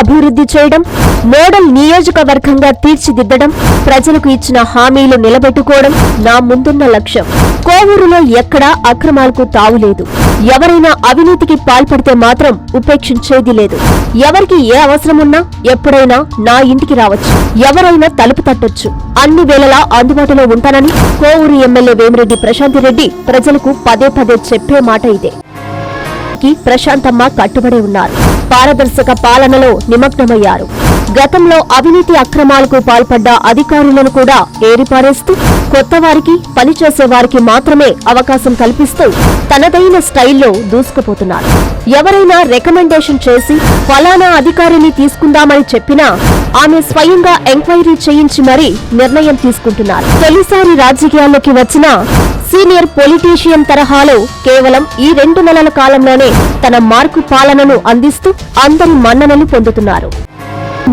అభివృద్ధి చేయడం మోడల్ నియోజకవర్గంగా తీర్చిదిద్దడం ప్రజలకు ఇచ్చిన హామీలు నిలబెట్టుకోవడం నా ముందున్న లక్ష్యం. కోవూరులో ఎక్కడా అక్రమాలకు తావులేదు ఎవరైనా అవినీతికి పాల్పడితే మాత్రం ఉపేక్షించేది లేదు. ఎవరికి ఏ అవసరమున్నా ఎప్పుడైనా నా ఇంటికి రావచ్చు. ఎవరైనా తలుపు తట్టొచ్చు. అన్ని వేళలా అందుబాటులో ఉంటానని కోవూరు ఎమ్మెల్యే వేమిరెడ్డి ప్రశాంతిరెడ్డి ప్రజలకు పదే పదే చెప్పే మాట ఇదే. కి ప్రశాంతమ్మ కట్టుబడి ఉన్నారు. పారదర్శక పాలనలో నిమగ్నమయ్యారు. గతంలో అవినీతి అక్రమాలకు పాల్పడ్డ అధికారులను కూడా ఏరిపారేస్తూ కొత్త వారికి పనిచేసే వారికి మాత్రమే అవకాశం కల్పిస్తూ తనదైన స్టైల్లో దూసుకుపోతున్నారు. ఎవరైనా రికమెండేషన్ చేసి ఫలానా అధికారిని తీసుకుందామని చెప్పినా ఆమె స్వయంగా ఎంక్వైరీ చేయించి మరీ నిర్ణయం తీసుకుంటున్నారు. తొలిసారి రాజకీయాల్లోకి వచ్చిన సీనియర్ పొలిటీషియన్ తరహాలో కేవలం ఈ రెండు నెలల కాలంలోనే తన మార్కు పాలనను అందిస్తూ అందరి మన్ననలు పొందుతున్నారు.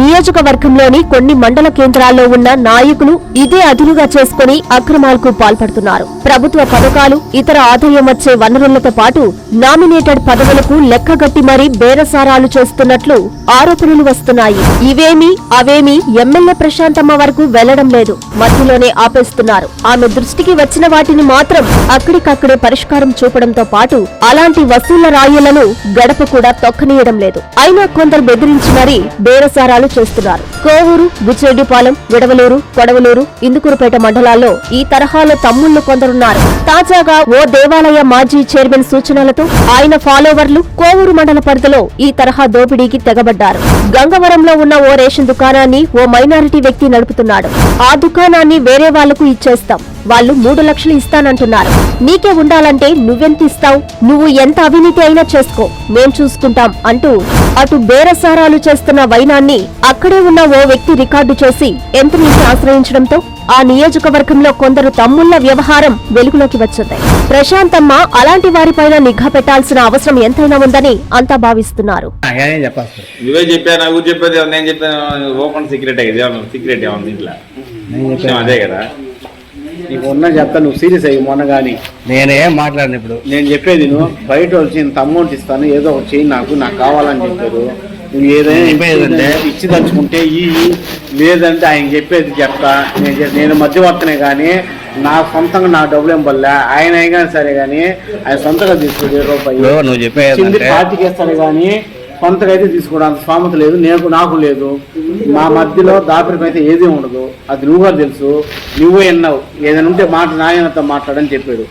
నియోజకవర్గంలోని కొన్ని మండల కేంద్రాల్లో ఉన్న నాయకులు ఇదే అదునుగా చేసుకుని అక్రమాలకు పాల్పడుతున్నారు. ప్రభుత్వ పథకాలు ఇతర ఆదాయం వచ్చే వనరులతో పాటు నామినేటెడ్ పదవులకు లెక్కగట్టి మరీ బేరసారాలు చేస్తున్నట్లు ఆరోపణలు వస్తున్నాయి. ఇవేమీ అవేమీ ఎమ్మెల్యే ప్రశాంతమ్మ వరకు వెళ్ళడం లేదు. మధ్యలోనే ఆపేస్తున్నారు. ఆమె దృష్టికి వచ్చిన వాటిని మాత్రం అక్కడికక్కడే పరిష్కారం చూపడంతో పాటు అలాంటి వసూళ్ళ రాయులను గడప కూడా తొక్కనీయడం లేదు. అయినా కొందరు బెదిరించి మరీ బేరసారాలు చేస్తున్నారు. కోవూరు బుచ్చిరెడ్డిపాలెం విడవలూరు కొడవలూరు ఇందుకూరుపేట మండలాల్లో ఈ తరహాలో తమ్ముళ్ళు కొందరున్నారు. తాజాగా ఓ దేవాలయ మాజీ చైర్మన్ సూచనలతో ఆయన ఫాలోవర్లు కోవూరు మండల పరిధిలో ఈ తరహా దోపిడీకి తెగబడ్డారు. గంగవరంలో ఉన్న ఓ రేషన్ దుకాణాన్ని ఓ మైనారిటీ వ్యక్తి నడుపుతున్నాడు. ఆ దుకాణాన్ని వేరే వాళ్ళకు ఇచ్చేస్తాం. వాళ్ళు మూడు లక్షలు ఇస్తానంటున్నారు. నీకే ఉండాలంటే నువ్వెంత ఇస్తావు? నువ్వు ఎంత అవినీతి అయినా చేసుకో. మేం చూసుకుంటాం అంటూ అటు బేరసారాలు చేస్తున్న వైనాన్ని అక్కడే ఉన్న ఓ వ్యక్తి రికార్డు చేసి ఎంతనీకి ఆశ్రయించడంతో ఆ నియోజకవర్గంలో కొందరు తమ్ముళ్ళ వ్యవహారం వెలుగులోకి వచ్చింది. ప్రశాంతమ్మ అలాంటి వారిపైన నిఘా పెట్టాల్సిన అవసరం ఎంతైనా ఉందని అంతా భావిస్తున్నారు. నువ్వే చెప్పేది నేను చెప్పాను ఓపెన్ సీక్రెట్ అదే కదా. నీకు ఉన్న చెప్తా నువ్వు సీరియస్ అయ్యి మొన్న కానీ నేనేం మాట్లాడిన ఇప్పుడు. నేను చెప్పేది నువ్వు బయట వచ్చి ఇంత అమౌంట్ ఇస్తాను ఏదో ఒకటి చెయ్యి నాకు నాకు కావాలని చెప్పారు. నువ్వు ఏదైనా? ఇచ్చి తలుచుకుంటే ఈ లేదంటే ఆయన చెప్పేది చెప్తా. నేను నేను మధ్యవర్తనే కానీ నా సొంతంగా నా డబ్బులు ఏం పడలే. ఆయన అయినా సరే కానీ ఆయన సొంతంగా తీసుకుంటే రూపాయి నువ్వు చెప్పేది పార్టీకి ఇస్తాడు కానీ అయితే తీసుకోవడానికి స్వామత లేదు నేను నాకు లేదు. మా మధ్యలో దాపరికం అయితే ఏది ఉండదు. అది నువ్వు తెలుసు. నువ్వే విన్నావు. ఏదైనా ఉంటే మాట నాయనతో మాట్లాడని చెప్పాడు.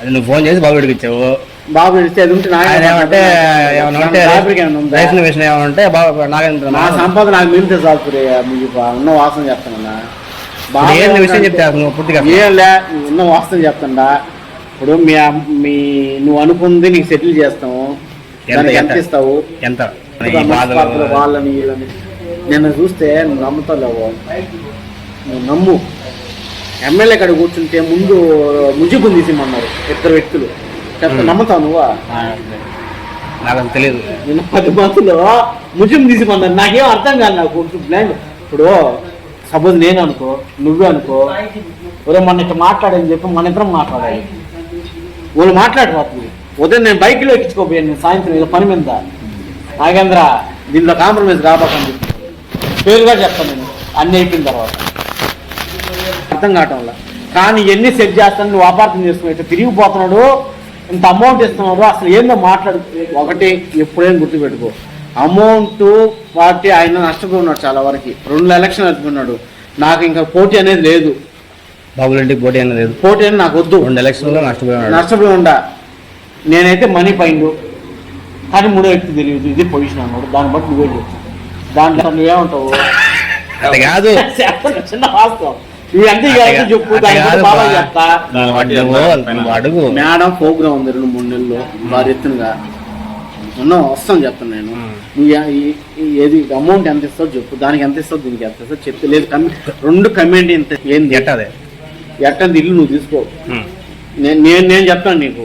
అది నువ్వు ఫోన్ చేసి బాబుడికి ఇచ్చావు బాబు ఇస్తే అది ఉంటే ఉంటే బాబు నాగేంద్ర నా సంపద నాకు మిగిలితే చాలు. మీకు ఉన్న వాసన చెప్తానన్నా బాబు ఏంది విషయం ఏమంటే- చెప్తే నువ్వు పూర్తిగా ఏం లే నువ్వు ఉన్న వాస్తవం చెప్తాడా ఇప్పుడు మీ నువ్వు అనుకుంది నీకు సెటిల్ చేస్తాము. ఎంత-? ఇస్తావు ఎంత? వాళ్ళని వీళ్ళని. నిన్ను చూస్తే నువ్వు నమ్ముతావు నువ్వు నమ్ము. ఎమ్మెల్యే కాడ కూర్చుంటే ముందు ముజిబుని తీసిమన్నారు ఇద్దరు వ్యక్తులు. నమ్ముతావు నువ్వా? నాకు తెలియదు నిన్న పది మందిలో ముజిం తీసిమన్నారు నాకేం అర్థం కాదు నాకు బ్లాంక్ ఇప్పుడు సపోజ్ నేను అనుకో నువ్వే అనుకో ఒరే మొన్న ఇట్లా మాట్లాడని చెప్పి మన ఇద్దరం మాట్లాడాలి. వాళ్ళు మాట్లాడిపోతుంది ఉదయం నేను బైక్లో ఎక్కించుకోపోయాను నేను సాయంత్రం ఏదో పని మీద. నాగేంద్ర దీనిలో కాంప్రమైజ్ కాబోకండి. పేరుగా చెప్తాను నేను. అన్ని అయిపోయిన తర్వాత. అర్థం కావటం వల్ల. కానీ ఎన్ని సెట్ చేస్తాను నువ్వు అపార్థం చేసుకుని ఇట్లా తిరిగిపోతున్నాడు ఇంత అమౌంట్ ఇస్తున్నాడు అసలు ఏందో మాట్లాడు. ఒకటి ఎప్పుడైనా గుర్తుపెట్టుకో. అమౌంట్ పార్టీ ఆయన నష్టపోయి ఉన్నాడు చాలా వరకు. రెండు ఎలక్షన్ నడుపుకున్నాడు నాకు ఇంకా పోటీ అనేది లేదు. బాబుల ఇంటికి పోటీ అనేది లేదు. పోటీ అనేది నాకు వద్దు. రెండు ఎలక్షన్లో నష్టపోయాడు నష్టపోయి ఉండా. నేనైతే మనీ పైండు. కానీ మూడో వ్యక్తి తెలియదు ఇది పొజిషన్ అన్నాడు. దాన్ని బట్టి నువ్వే చెప్పు. దాంట్లో నువ్వేమంటావు? అది కాదు. చిన్న వాస్తవం. చెప్పు దాని బట్టి. చెప్తా అడుగు. మేడం ప్రోగ్రామ్ ఉంది రెండు మూడు నెలలు వారి ఎత్తునుగా ఉన్నాం వస్తాం చెప్తాను నేను. నువ్వు ఏది అమౌంట్ ఎంత ఇస్తావు చెప్పు. దానికి ఎంత ఇస్తావు దీనికి ఎంత ఇస్తావు చెప్తే లేదు కమ్మి రెండు కమ్యూనిటీ ఎంత ఏంది? ఎట్టదే? ఎట్టంది ఇల్లు నువ్వు తీసుకో. నేను నేను చెప్తాను నీకు.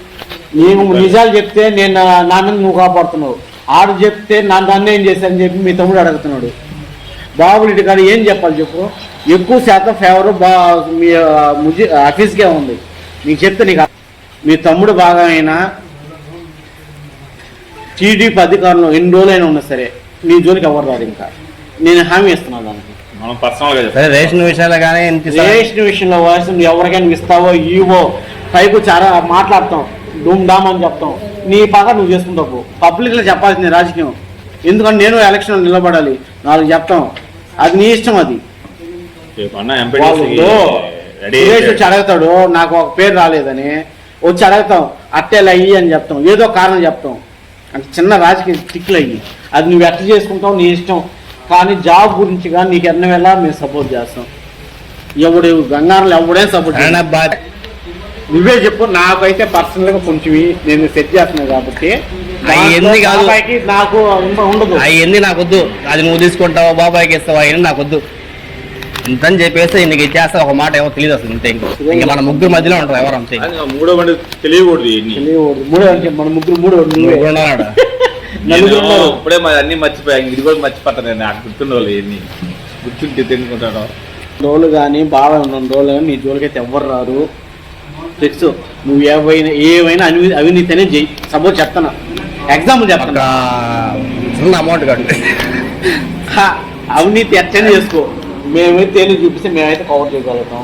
నీవు నిజాలు చెప్తే నేను నా మీద నువ్వు కాపాడుతున్నావు ఆడు చెప్తే నా నన్ను ఏం చేశాను చెప్పి మీ తమ్ముడు అడుగుతున్నాడు. బాబులిటి కాదు ఏం చెప్పాలి చెప్పు? ఎక్కువ శాతం ఫేవర్ బా మీ ముజి ఆఫీస్కే ఉంది. నీకు చెప్తే నీకు. మీ తమ్ముడు బాగా అయినా టీడీపీ అధికారంలో ఎన్ని రోజులైనా ఉన్నా సరే నీ జోలికి ఎవరు రాదు ఇంకా. నేను హామీ ఇస్తున్నాను దానికి. మనం పర్సనల్గా సరే రేషన్ విషయాలు కానీ రేషన్ విషయంలో వాయిస్ నువ్వు ఎవరికైనా ఇస్తావో ఇవో పైకి చాలా మాట్లాడతాం. ధూమ్ ధామ్ అని చెప్తాం. నీ పగ నువ్వు చేసుకుంటావు పబ్లిక్లో చెప్పాల్సింది రాజకీయం. ఎందుకంటే నేను ఎలక్షన్ నిలబడాలి. నాలుగు చెప్తాం. అది నీ ఇష్టం అది. వచ్చి అడుగుతాడు నాకు ఒక పేరు రాలేదని. వచ్చి అడుగుతాం అట్టేలు అయ్యి అని చెప్తాం. ఏదో కారణం చెప్తాం. అంటే చిన్న రాజకీయ టిక్లు అయ్యి. అది నువ్వు ఎట్లా చేసుకుంటావు నీ ఇష్టం. కానీ జాబ్ గురించి కానీ నీకు ఎన్న వేళ మేము సపోర్ట్ చేస్తాం. ఎవడు గంగారంలో ఎవడేం సపోర్ట్ నువ్వే చెప్పు నాకైతే పర్సనల్గా కొంచెం నేను సెట్ చేస్తున్నావు కాబట్టి. అవి ఎన్ని కాదు. బాబాయ్కి నాకు ఉండదు. అవన్నీ నాకు వద్దు అది నువ్వు తీసుకుంటావా బాబాయ్కి ఇస్తావా అవన్నీ నాకు వద్దు ఇంతని చెప్పేసి నీకు ఇచ్చేస్తే ఒక మాట ఏమో తెలియదు అసలు ఇంతే ఇంకో. మన ముగ్గురు మధ్యలో ఉంటారు ఎవరు అంతే. మూడో బండి తెలియకూడదు ఇన్ని. తెలియకూడదు. మూడో అంటే మన ముగ్గురు మూడో నువ్వే. ముగ్గురు ఉన్నాడు. ఇప్పుడే మరి అన్ని మర్చిపోయా ఇంక ఇది కూడా మర్చిపోతాను నేను. నాకు గుర్తుండవాలి ఇవన్నీ గుర్తుంటే తినుకుంటాను రోజులు కానీ బాగా ఉన్న రోజులు కానీ నీ జోలికైతే ఎవ్వరు రారు. తెలుసు. నువ్వు ఏవైనా ఏవైనా అవి అవినీతినే చెయ్యి. సపోజ్ చెప్తాను ఎగ్జాంపుల్ చెప్తాను చిన్న అమౌంట్ హా, అవినీతి ఎట్లనే చేసుకో. మేమైతే తేలి చూపిస్తే మేమైతే కవర్ చేయగలుగుతాం.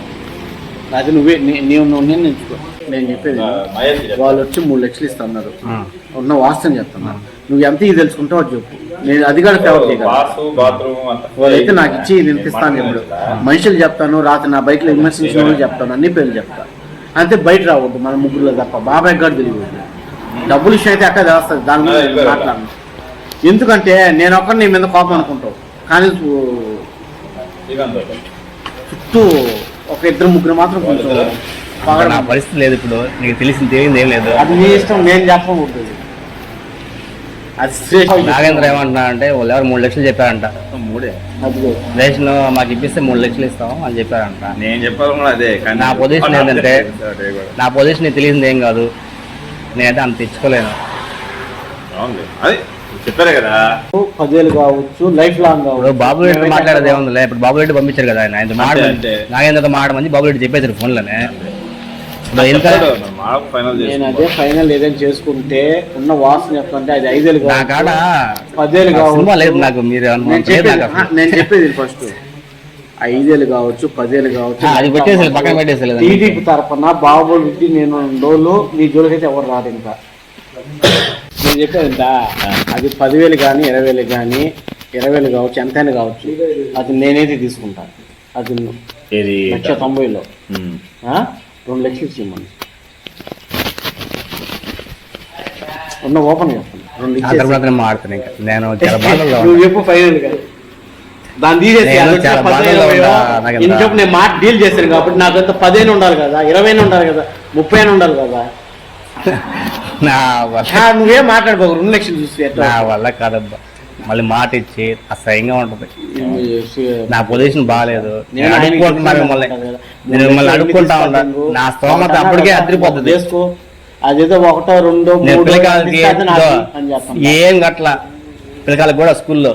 అది నువ్వే నీ- నీవు నువ్వు నిర్ణయించుకో నేను చెప్పేది. వాళ్ళు వచ్చి మూడు లక్షలు ఇస్తున్నారు. ఉన్న వాస్తవం చెప్తున్నారు నువ్వు ఎంత ఇది తెలుసుకుంటావు అది చెప్పు. నేను అది కూడా అంతా వాళ్ళైతే నాకు ఇచ్చి నేను ఇస్తాను ఇప్పుడు. మనుషులు చెప్తాను రాత్రి నా బైక్లో విమర్శించిన వాళ్ళు చెప్తాను. అన్ని పేర్లు చెప్తాను అంతే బయట రావద్దు మన ముగ్గురులో తప్ప. బాబాయ్ గారు తెలియదు. డబ్బులు విషయం అయితే అక్కడ చేస్తుంది దాని మీద నేను మాట్లాడను. ఎందుకంటే నేను ఒక్కరిని నీ మీద కోపం అనుకుంటావు. కానీ. చుట్టూ ఒక ఇద్దరు ముగ్గురు మాత్రం కొంచెం నా. పరిస్థితి లేదు ఇప్పుడు. నీకు తెలిసింది తెలియదు ఏం లేదు. అది నీ ఇష్టం నేను చెప్పకూడదు. నాగేంద్ర ఏమంటున్నా అంటే వాళ్ళు ఎవరు మూడు లక్షలు చెప్పారంట. మూడే. అదిగో. రేషన్ మాకు ఇప్పిస్తే మూడు లక్షలు ఇస్తాం అని చెప్పారంట. నేను చెప్పాను అదే నా పొజిషన్ ఏంటంటే. నా పొజిషన్ నీకు తెలిసింది ఏం కాదు. నేనైతే అంత. అదే చెప్పారే కదా. పదేళ్ళు కావచ్చు లైఫ్ లాంగ్ కావచ్చు. బాబు రెడ్డి మాట్లాడేది ఏముందిలే ఇప్పుడు బాబు రెడ్డి పంపించారు కదా ఆయన. నాగేంద్రతో మాట మంది బాబు రెడ్డి చెప్పేసారు ఫోన్లోనే ఇప్పుడు ఎంత చెప్పాడు, మా ఫైనల్ నేను అదే ఫైనల్ ఏదైనా చేసుకుంటే ఉన్న వాసన చెప్తుంటే అది ఐదేళ్ళు కావచ్చు పదేళ్ళు కావచ్చు. నాకు మీరు నేను చెప్పేది ఫస్ట్ ఐదేళ్ళు కావచ్చు పదేళ్ళు కావచ్చు. అది పెట్టేసి పక్కన పెట్టేసి లేదా? టీడీపీ తరఫున బాబుకి నేను రోజులు నీ జోలికైతే ఎవరు రాదు ఇంకా. నేను చెప్పేది అది పదివేలు కానీ ఇరవై వేలు కానీ ఇరవై వేలు కావచ్చు ఎంతైనా కావచ్చు అది నేనైతే తీసుకుంటాను అది లక్ష తొంభైలో? రెండు లక్షలు ఇచ్చేయమని ఉన్న ఓపెన్ చెప్తాను రెండు ఇచ్చేసి. నేను మాడుతాను ఇంకా. నేను చాలా బాధల్లో నువ్వు ఉన్నా. చెప్పు ఫైనల్గా. దాన్ని తీసేసి నేను అది వచ్చిన చాలా పదిహేను బాధల్లో ఇరవై ఉన్నా, నాకు ఎంత- ఇంత చెప్పు నేను మాట డీల్ చేశాను కాబట్టి నాకు పదిహేను ఉండాలి కదా ఇరవై ఉండాలి కదా ముప్పై ఉండాలి కదా. నా వల్ల. ఆ, నువ్వేం మాట్లాడుకో రెండు లక్షలు చూసి ఎట్లా నా వల్ల కాదబ్బా. మళ్ళీ మాట ఇచ్చి అసహ్యంగా ఉంటుంది. నా పొజిషన్ బాగాలేదు నేను అడుక్కుంటున్నా మిమ్మల్ని. నేను మిమ్మల్ని అడుక్కుంటా ఉంటా. నా స్తోమత అప్పటికే అదిరిపోతుంది. అదేదో ఒకటో రెండో పిల్లకాయలకి ఏం గట్ల పిల్లకాయలకు కూడా స్కూల్లో.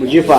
ముజీఫా